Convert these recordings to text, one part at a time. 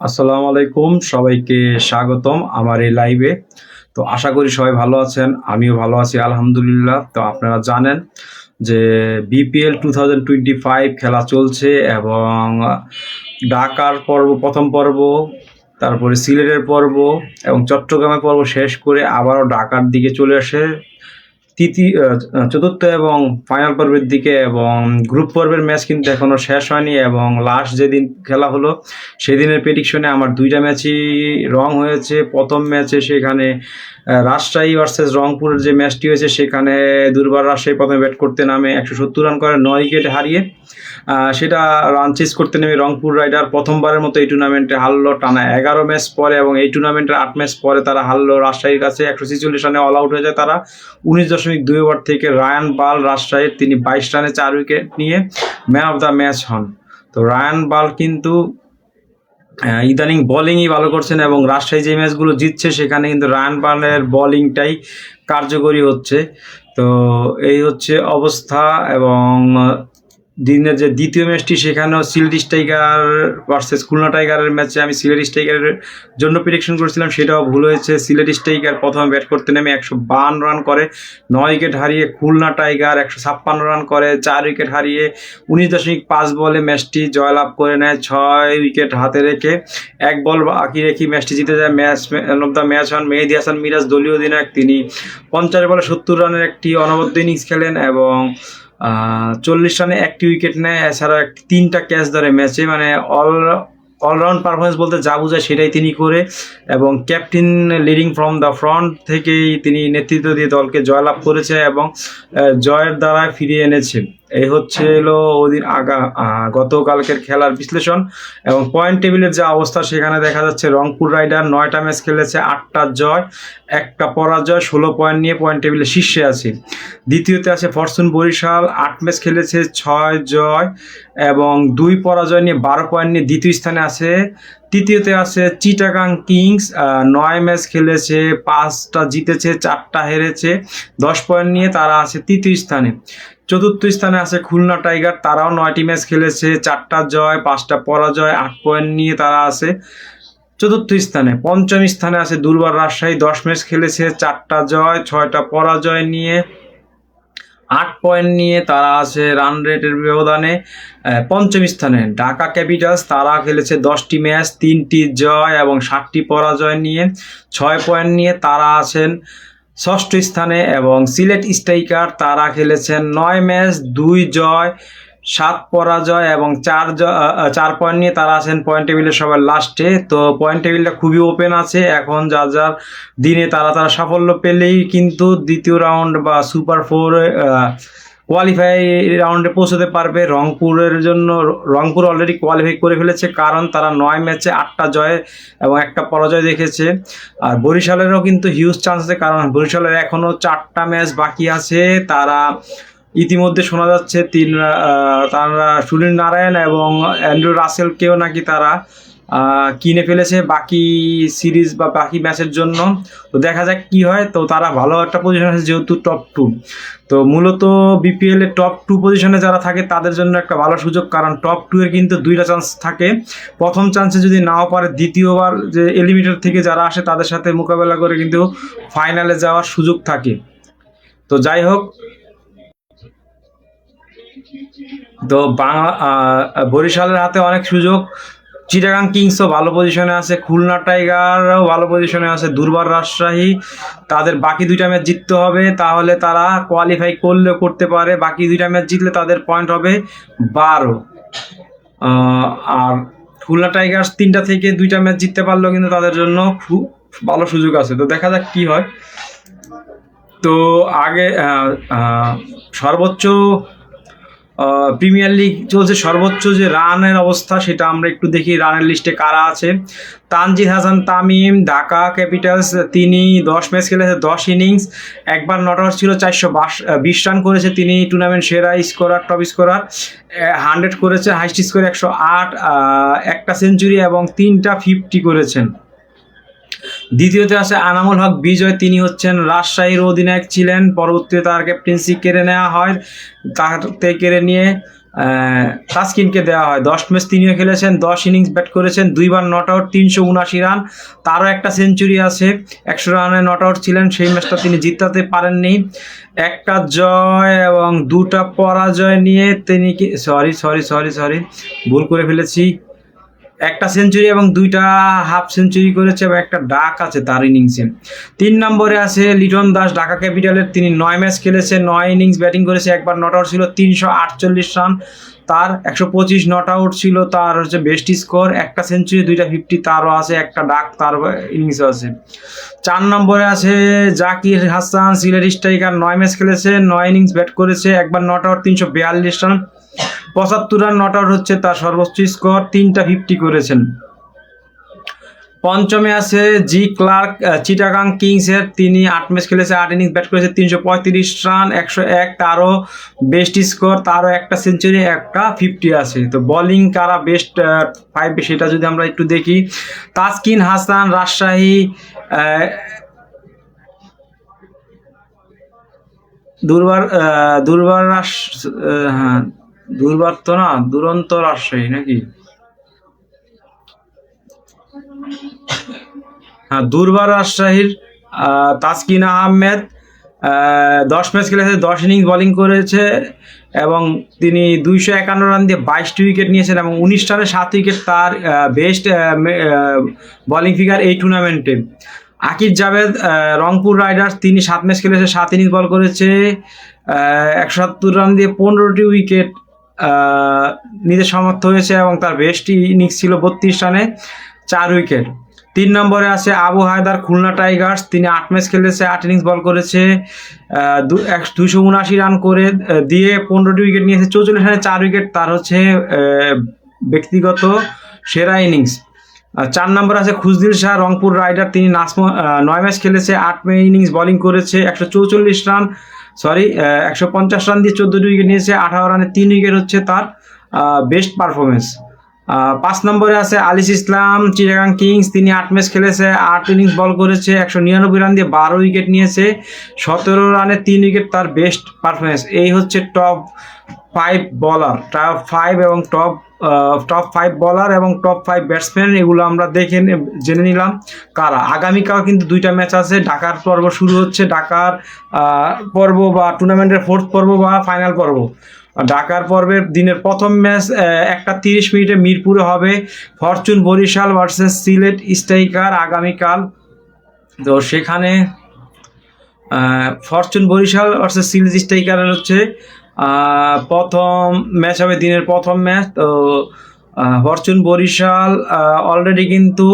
আসসালামু আলাইকুম, সবাইকে স্বাগতম আমার এই লাইভে তো আশা করি সবাই ভালো আছেন, আমিও ভালো আছি, আলহামদুলিল্লাহ। তো আপনারা জানেন যে বিপিএল টু থাউজেন্ড ফাইভ খেলা চলছে এবং ঢাকার পর্ব, প্রথম পর্ব, তারপরে সিলেটের পর্ব এবং চট্টগ্রামের পর্ব শেষ করে আবারও ঢাকার দিকে চলে আসে। তৃতীয় চতুর্থ এবং ফাইনাল পর্বের দিকে এবং গ্রুপ পর্বের ম্যাচ কিন্তু এখনও শেষ হয়নি এবং লাস্ট যেদিন খেলা হলো, সেদিনের প্রেডিকশনে আমার দুইটা ম্যাচই রং হয়েছে। প্রথম ম্যাচে সেখানে রাজশাহী ভার্সেস রংপুরের যে ম্যাচটি হয়েছে, সেখানে দুর্বার রাজশাহী প্রথমে ব্যাট করতে নামে একশো সত্তর রান করে, নয় উইকেট হারিয়ে সেটা রান চেস করতে নেমে রংপুর রাইডার প্রথমবারের মতো এই টুর্নামেন্টে হারলো, টানা এগারো ম্যাচ পরে এবং এই টুর্নামেন্টের আট ম্যাচ পরে তারা হারলো রাজশাহীর কাছে একশো ছেচল্লিশ রানে অল আউট হয়ে যায় তারা। উনিশ দশমিক দুই ওভার থেকে রায়ান বাল রাজশাহীর, তিনি বাইশ রানে চার উইকেট নিয়ে ম্যান অফ দ্য ম্যাচ হন। তো রায়ান বাল কিন্তু ইদানিং বোলিংই ভালো করছেন এবং রাজশাহী যে ম্যাচগুলো জিতছে, সেখানে কিন্তু রান বানের বোলিংটাই কার্যকরী হচ্ছে। তো এই হচ্ছে অবস্থা এবং দিনের যে দ্বিতীয় ম্যাচটি, সেখানেও সিলেট স্ট্রাইকার ভার্সেস খুলনা টাইগারের ম্যাচে আমি সিলেট স্ট্রাইকারের জন্য প্রিডিকশন করেছিলাম, সেটাও ভুল হয়েছে। সিলেট স্ট্রাইকার প্রথমে ব্যাট করতে নেমে একশো বান্ন রান করে, নয় উইকেট হারিয়ে খুলনা টাইগার একশো ছাপ্পান্ন রান করে, চার উইকেট হারিয়ে উনিশ দশমিক পাঁচ বলে ম্যাচটি জয়লাভ করে নেয়, ছয় উইকেট হাতে রেখে এক বল বাকি রেখে ম্যাচটি জিতে যায়। Match man of the match হন মেহেদি হাসান মিরাজ, দলীয় অধিনায়ক। তিনি পঞ্চাশ বলে সত্তর রানের একটি অনবদ্য ইনিংস খেলেন এবং চল্লিশ রানে একটি উইকেট নেয় এছাড়া তিনটা ক্যাচ ধরে ম্যাচে মানে অল অলরাউন্ড পারফরমেন্স বলতে যা বোঝায় সেটাই তিনি করে এবং captain leading from the front থেকেই তিনি নেতৃত্ব দিয়ে দলকে জয়লাভ করেছে এবং জয়ের দ্বারা ফিরিয়ে এনেছে। এই হচ্ছে হলো ওদিন আগা গতকালকের খেলার বিশ্লেষণ এবং পয়েন্ট টেবিলের যে অবস্থা সেখানে দেখা যাচ্ছে রংপুর রাইডার নয়টা ম্যাচ খেলেছে, আটটা জয়, একটা পরাজয়, ষোলো পয়েন্ট নিয়ে পয়েন্ট টেবিলে শীর্ষে আছে। দ্বিতীয়তে আছে ফরচুন বরিশাল, আট ম্যাচ খেলেছে, ছয় জয় এবং দুই পরাজয় নিয়ে বারো পয়েন্ট নিয়ে দ্বিতীয় স্থানে আছে তৃতীয়তে আছে চিটাগাং কিংস নয় ম্যাচ খেলেছে, পাঁচটা জিতেছে, চারটা হেরেছে, দশ পয়েন্ট নিয়ে তারা আছে তৃতীয় স্থানে। চতুর্থ স্থানে আছে খুলনা টাইগার, তারাও নয়টি ম্যাচ খেলেছে, চারটা জয়, পাঁচটা পরাজয়, আট পয়েন্ট নিয়ে তারা আছে চতুর্থ স্থানে। পঞ্চম স্থানে আছে দুর্বার রাজশাহী, দশ ম্যাচ খেলেছে, চারটা জয়, ছয়টা পরাজয় নিয়ে আট পয়েন্ট নিয়ে তারা আছে রান রেটের ব্যবধানে পঞ্চম স্থানে। ঢাকা ক্যাপিটালস তারা খেলেছে দশটি ম্যাচ তিনটি জয় এবং সাতটি পরাজয় নিয়ে। ছয় পয়েন্ট নিয়ে তারা আছেন ষষ্ঠ স্থানে এবং সিলেট স্ট্রাইকার তারা খেলেছেন নয় ম্যাচ দুই জয় সাত পরাজয় এবং চার চার পয়েন্ট নিয়ে তারা আছেন পয়েন্ট টেবিলের সবার লাস্টে তো পয়েন্ট টেবিলটা খুবই ওপেন আছে। এখন যার যার দিনে তারা তারা সাফল্য পেলেই কিন্তু দ্বিতীয় রাউন্ড বা সুপার ফোর কোয়ালিফাই রাউন্ডে পৌঁছতে পারবে। রংপুরের জন্য, রংপুর অলরেডি কোয়ালিফাই করে ফেলেছে কারণ তারা নয় ম্যাচে আটটা জয় এবং একটা পরাজয় দেখেছে। আর বরিশালেরও কিন্তু হিউজ চান্স আছে কারণ বরিশালের এখনও চারটা ম্যাচ বাকি আছে। তারা ইতিমধ্যে শোনা যাচ্ছে তিন তারা সুনীল নারায়ণ এবং অ্যান্ড্রু রাসেলকেও নাকি তারা কিনে ফেলেছে বাকি সিরিজ বা বাকি ম্যাচের জন্য। তো দেখা যাক কি হয়। তো তারা ভালো একটা পজিশন আছে যেহেতু টপ টু তো মূলত বিপিএল টপ টু পজিশনে যারা থাকে, তাদের জন্য একটা ভালো সুযোগ। কারণ টপ টু এর কিন্তু দুইটা চান্স থাকে। প্রথম চান্সে যদি নাও পারে, দ্বিতীয়বার যে এলিমিনেটর থেকে যারা আসে, তাদের সাথে মোকাবেলা করে কিন্তু ফাইনালে যাওয়ার সুযোগ থাকে। তো যাই হোক তো বাংলা বরিশালের হাতে অনেক সুযোগ। চিটাগাং কিংসও ভালো পজিশনে আছে, খুলনা টাইগারও ভালো পজিশনে আছে, দুর্বার রাজশাহী। তাদের বাকি দুইটা ম্যাচ জিততে হবে, তাহলে তারা কোয়ালিফাই করলেও করতে পারে। বাকি দুইটা ম্যাচ জিতলে তাদের পয়েন্ট হবে বারো। আর খুলনা টাইগার্স তিনটা থেকে দুইটা ম্যাচ জিততে পারলেও কিন্তু তাদের জন্য খুব ভালো সুযোগ আছে। তো দেখা যাক কি হয়। তো আগে সর্বোচ্চ প্রিমিয়ার লিগ চলছে, সর্বোচ্চ যে রানের অবস্থা সেটা আমরা একটু দেখি, রানের লিস্টে কারা আছে? তানজিদ হাসান, তামিম, ঢাকা ক্যাপিটালস, তিনি দশ ম্যাচ খেলেছে, দশ ইনিংস একবার নট আউট ছিল চারশো বিশ রান করেছে, তিনি টুর্নামেন্ট সেরা স্কোরার টপ স্কোরার হান্ড্রেড করেছে হাইস্ট স্কোর একশো আট একটা সেঞ্চুরি এবং তিনটা ফিফটি করেছেন। দ্বিতীয়তে আছে আনামুল হক বিজয়, তিনি হচ্ছেন রাজশাহীর অধিনায়ক ছিলেন, পরবর্তীতে তার ক্যাপ্টেন্সি কেড়ে নেওয়া হয় তার কেড়ে নিয়ে তাসকিনকে দেওয়া হয়। দশ ম্যাচ তিনিও খেলেছেন, দশ ইনিংস ব্যাট করেছেন, দুইবার নট আউট তিনশো উনাশি রান তারও একটা সেঞ্চুরি আছে, একশো রানে নট আউট ছিলেন, সেই ম্যাচটা তিনি জিতাতে পারেননি। একটা জয় এবং দুটা পরাজয় নিয়ে তিনি সরি সরি সরি সরি ভুল করে ফেলেছি। একটা সেঞ্চুরি এবং দুইটা হাফ সেঞ্চুরি করেছে এবং একটা ডাক আছে তার ইনিংসে তিন নম্বরে আছে লিটন দাস, ঢাকা ক্যাপিটালের। তিনি নয় ম্যাচ খেলেছে, নয় ইনিংস ব্যাটিং করেছে, একবার নট আউট ছিল, তিনশো আটচল্লিশ রান তার একশো পঁচিশ নট আউট ছিল, তার হচ্ছে বেস্ট স্কোর একটা সেঞ্চুরি দুইটা ফিফটি তারও আছে, একটা ডাক, তার ইনিংসও আছে। চার নম্বরে আছে জাকির হাসান, সিলেট স্ট্রাইকার, নয় ম্যাচ খেলেছে, নয় ইনিংস ব্যাট করেছে, একবার নট আউট তিনশো বিয়াল্লিশ রান পঁচাত্তর রান নট আউট হচ্ছে তার সর্বোচ্চ স্কোর, তিনটা ফিফটি করেছেন। পঞ্চমে আছে জি ক্লার্ক চিটাগাং কিংসের, তিনি আট ম্যাচ খেলেছে, আট ইনিংস ব্যাট করেছে, তিনশো পঁয়ত্রিশ রান একশো এক, তারও বেস্ট স্কোর তারও একটা সেঞ্চুরি একটা ফিফটি আছে। তো বোলিং কারা বেস্ট ফাইভ সেটা যদি আমরা একটু দেখি, তাসকিন হাসান, রাজশাহী দুর্বার দুর্বার হ্যাঁ দুর্বার তো না দুরন্ত রাজশাহী নাকি? হ্যাঁ দুর্বার রাজশাহীর তাসকিন আহমেদ দশ ম্যাচ খেলেছে, দশ ইনিংস বোলিং করেছে এবং তিনি দুইশো একান্ন রান দিয়ে বাইশটি উইকেট নিয়েছেন এবং উনিশ রানে সাত উইকেট তার বেস্ট বোলিং ফিগার এই টুর্নামেন্টে আকিব জাভেদ রংপুর রাইডার্স, তিনি সাত ম্যাচ খেলেছে, সাত ইনিংস বল করেছে একশো সত্তর রান দিয়ে পনেরোটি উইকেট নিতে সমর্থ হয়েছে এবং তার বেস্ট ইনিংস ছিল বত্রিশ রানে চার উইকেট তিন নম্বরে আছে আবু হায়দার খুলনা টাইগার্স। তিনি আট ম্যাচ খেলেছে আট ইনিংস বল করেছে দুশো উনআশি রান করে দিয়ে পনেরোটি উইকেট নিয়েছে। চৌচল্লিশ রানে চার উইকেট তার হচ্ছে ব্যক্তিগত সেরা ইনিংস চার নম্বর আছে খুজদিল শাহ রংপুর রাইডার। তিনি আহ, নয় ম্যাচ খেলেছে আট মে ইনিংস বোলিং করেছে একশো চৌচল্লিশ রান সরি একশো পঞ্চাশ রান দিয়ে চোদ্দোটি উইকেট নিয়েছে, আঠারো রানে তিন উইকেট হচ্ছে তার বেস্ট পারফরমেন্স পাঁচ নম্বরে আছে আলিস ইসলাম, চিটাগাং কিংস, তিনি আট ম্যাচ খেলেছে, আট ইনিংস বল করেছে, একশো নিরানব্বই রান দিয়ে বারো উইকেট নিয়েছে, সতেরো রানে তিন উইকেট তার বেস্ট পারফরমেন্স এই হচ্ছে top five bowler top five এবং টপ টপ ফাইভ বলার এবং টপ ফাইভ ব্যাটসম্যান এগুলো আমরা দেখে জেনে নিলাম। কারা? আগামীকাল কিন্তু দুইটা ম্যাচ আছে। ঢাকার পর্ব শুরু হচ্ছে। ঢাকার পর্ব বা টুর্নামেন্টের ফোর্থ পর্ব বা ফাইনাল পর্ব। ঢাকার পর্বের দিনের প্রথম ম্যাচ একটা তিরিশ মিনিটে মিরপুরে হবে। Fortune Barishal versus Sylhet striker আগামীকাল। তো সেখানে ফরচুন বরিশাল ভার্সেস সিলেট স্ট্রাইকারের হচ্ছে প্রথম ম্যাচ হবে দিনের প্রথম ম্যাচ তো ফরচুন বরিশাল অলরেডি কিন্তু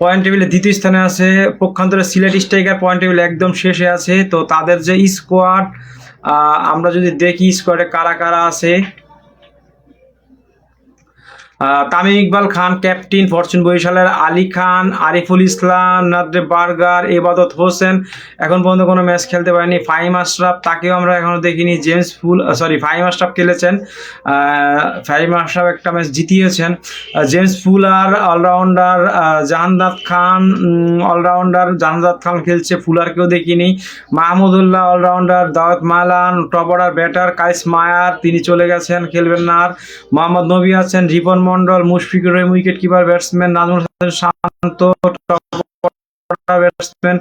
পয়েন্ট টেবিলে দ্বিতীয় স্থানে আছে, পক্ষান্তরে সিলেট স্ট্রাইকার পয়েন্ট টেবিলে একদম শেষে আছে, তো তাদের যে স্কোয়াড আমরা যদি দেখি স্কোয়াডে কারা কারা আছে তামিম ইকবাল খান, ক্যাপ্টেন ফরচুন বরিশালের আলী খান, আরিফুল ইসলাম, নাদরে বার্গার, এবাদত হোসেন। এখন পর্যন্ত কোনো ম্যাচ খেলতে পারেনি। ফাহিম আশরাফ, তাকেও আমরা এখনও দেখিনি। James full sorry Fahim Ashraf খেলেছেন। ফাহিম আশরাফ একটা match জিতিয়েছেন। James Fuller allrounder Jahandad Khan allrounder Jahandad Khan খেলছে ফুলারকেও দেখিনি। Mahmudullah allrounder Dawid Malan, top order batter Kyle Mayers, তিনি চলে গেছেন, খেলবেন না আর। মোহাম্মদ নবী আছেন, Ripon Mondol Mushfiqur Rahim wicket keeper batsman Nazmul Hasan Shanto batsman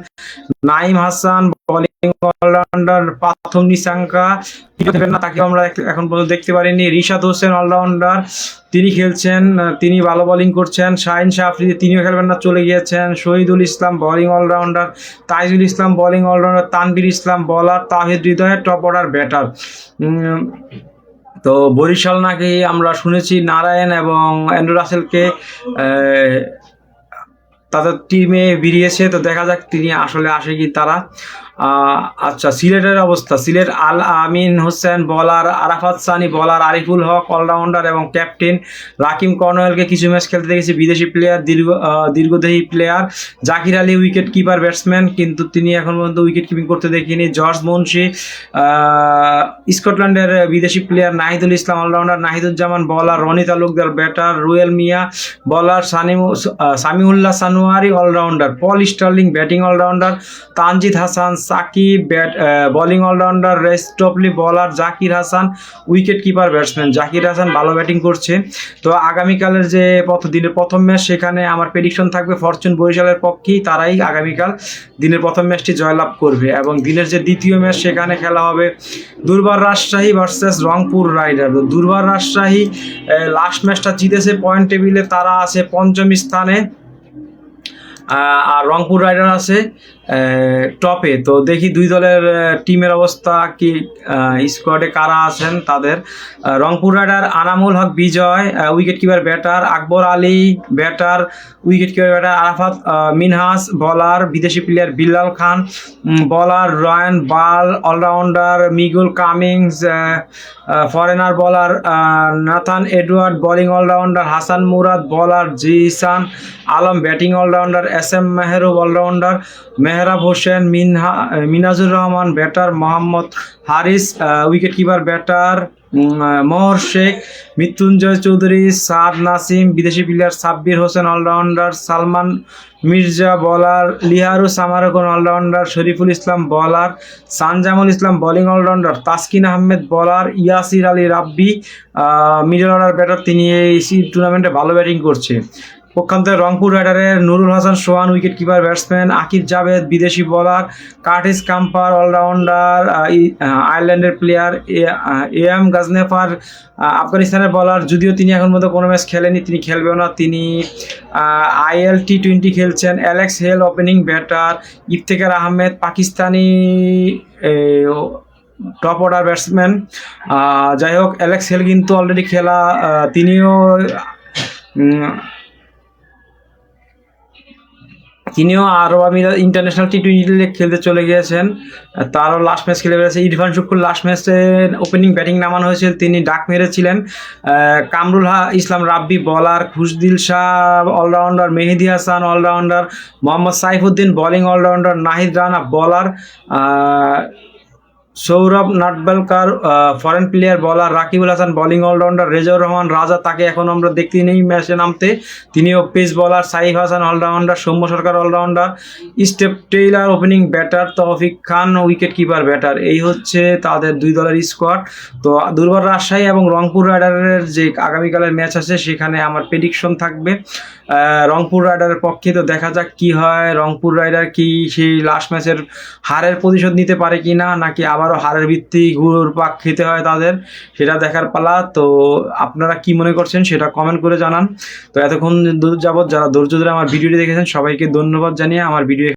Naim Hasan bowling allrounder Pathum Nissanka. তাকে আমরা এখন পর্যন্ত দেখতে পারিনি। রিশাদ হোসেন অলরাউন্ডার তিনি খেলছেন, তিনি ভালো বোলিং করছেন। শাহিন শাহ আফ্রিদি, তিনিও খেলবেন না, চলে গিয়েছেন। Shahidul Islam bowling allrounder Taijul Islam bowling allrounder Tanvir Islam bowler Towhid হৃদয়ের টপ অর্ডার ব্যাটার তো বরিশাল নাকি আমরা শুনেছি নারায়ণ এবং অ্যান্ড্রু রাসেলকে তাদের টিমে বেরিয়েছে, তো দেখা যাক তিনি আসলে আসে কি তারা। আচ্ছা সিলেটের অবস্থা। সিলেট আল আমিন Hossain, bowler Arafat Sunny, bowler Ariful Haque, allrounder এবং ক্যাপ্টেন রাকিম কর্নওয়েলকে কিছু ম্যাচ খেলতে দেখেছি। বিদেশি প্লেয়ার, দীর্ঘ দীর্ঘদেহী player. Zakir Ali wicket keeper batsman কিন্তু তিনি এখন পর্যন্ত উইকেট কিপিং করতে দেখিনি। জর্জ মুন্সি স্কটল্যান্ডের বিদেশি player Nahidul Islam, allrounder Nahiduzzaman, bowler Rony Talukdar batter Ruyel Miah, bowler সানিমু Samiullah Shinwari, allrounder. Paul Stirling batting allrounder. Tanzid Hasan Sakib, bat bowling allrounder রেস্টপলি bowler Zakir Hasan wicket keeper batsman Zakir Hasan ভালো batting করছে। তো আগামীকালের যে দিনের প্রথম match সেখানে আমার prediction থাকবে ফরচুন বরিশালের পক্ষেই, তারাই আগামীকাল দিনের প্রথম ম্যাচটি জয়লাভ করবে এবং দিনের যে দ্বিতীয় ম্যাচ সেখানে খেলা হবে দুর্বার রাজশাহী ভার্সেস রংপুর রাইডার দুর্বার রাজশাহী লাস্ট ম্যাচটা জিতেছে পয়েন্ট টেবিলে তারা আছে পঞ্চম স্থানে আর রংপুর রাইডার আছে টপে তো দেখি দুই দলের টিমের অবস্থা কি স্কোয়াডে কারা আছেন তাদের। Rangpur rider Anamul Haque Bijoy wicket keeper batter Akbar Ali batter wicket keeper batter Arafat Minhas bowler বিদেশি player Billal Khan bowler Ryan Burl allrounder Miguel Cummins foreigner bowler Nathan Edward bowling allrounder Hasan Murad bowler Jishan Alam batting allrounder S M Mehrub allrounder Mehrab Hossain, Minha Minhajur Rahman, batter Mohammad Haris wicket keeper, batter Mohor Sheikh, Mrittunjoy Chowdhury, Saad Nasim, বিদেশি player Sabbir Hossain allrounder Salman Mirza bowler Lahiru Samarakoon allrounder Shoriful Islam bowler Sanjamul Islam bowling allrounder Taskin Ahmed bowler Yasir Ali Rabbi middle order batter তিনি এই টুর্নামেন্টে ভালো batting করছে। পক্ষান্তরে Rangpur রাইডারের Nurul Hasan Sohan, wicket keeper, batsman Akif Javed, বিদেশি bowler, Curtis Campher, allrounder আয়ারল্যান্ডের player, A M Ghazanfar আফগানিস্তানের bowler, যদিও তিনি এখন পর্যন্ত কোনো ম্যাচ খেলেনি তিনি খেলবেও না। তিনি আইএল টি টোয়েন্টি খেলছেন, Alex Hales, opening batter, Iftikhar Ahmed, Pakistani top order batsman. যাই হোক, অ্যালেক্স হেল কিন্তু অলরেডি খেলা তিনিও তিনিও আরও আমি ইন্টারন্যাশনাল টি টোয়েন্টি খেলতে চলে গিয়েছেন। তারও লাস্ট ম্যাচ খেলে বেড়েছে ইরফান শুক্কুর লাস্ট ম্যাচে ওপেনিং ব্যাটিং নামানো হয়েছিল। তিনি ডাক মেরেছিলেন। কামরুল হা Islam Rabbi bowler Khushdil Shah allrounder Mehedi Hasan allrounder Mohammad Saifuddin bowling allrounder Nahid Rana bowler Saurabh Netravalkar foreign player bowler Rakibul Hasan bowling allrounder Rezaur Rahman, Raja তাকে এখন আমরা দেখতে নেই ম্যাচে নামতে। তিনিও pace bowler Saif Hasan allrounder Soumya Sarkar allrounder Steve Taylor opening batter Towfique Khan wicket keeper batter এই হচ্ছে তাদের দুই দলের স্কোয়াড তো দুর্বার রাজশাহী এবং রংপুর রাইডারের যে আগামীকালের ম্যাচ আছে, সেখানে আমার প্রেডিকশন থাকবে। রংপুর রাইডারের পক্ষে তো দেখা যাক কি হয়। রংপুর রাইডার কি সেই লাস্ট ম্যাচের হারের প্রতিশোধ নিতে পারে কি না নাকি আবারও হারের ভিত্তি ঘুর পাক খেতে হয় তাদের, সেটা দেখার পালা। তো আপনারা কি মনে করছেন সেটা কমেন্ট করে জানান। তো এতক্ষণ যাবৎ যারা ধৈর্য ধরে আমার ভিডিওটি দেখেছেন, সবাইকে ধন্যবাদ জানিয়ে আমার ভিডিও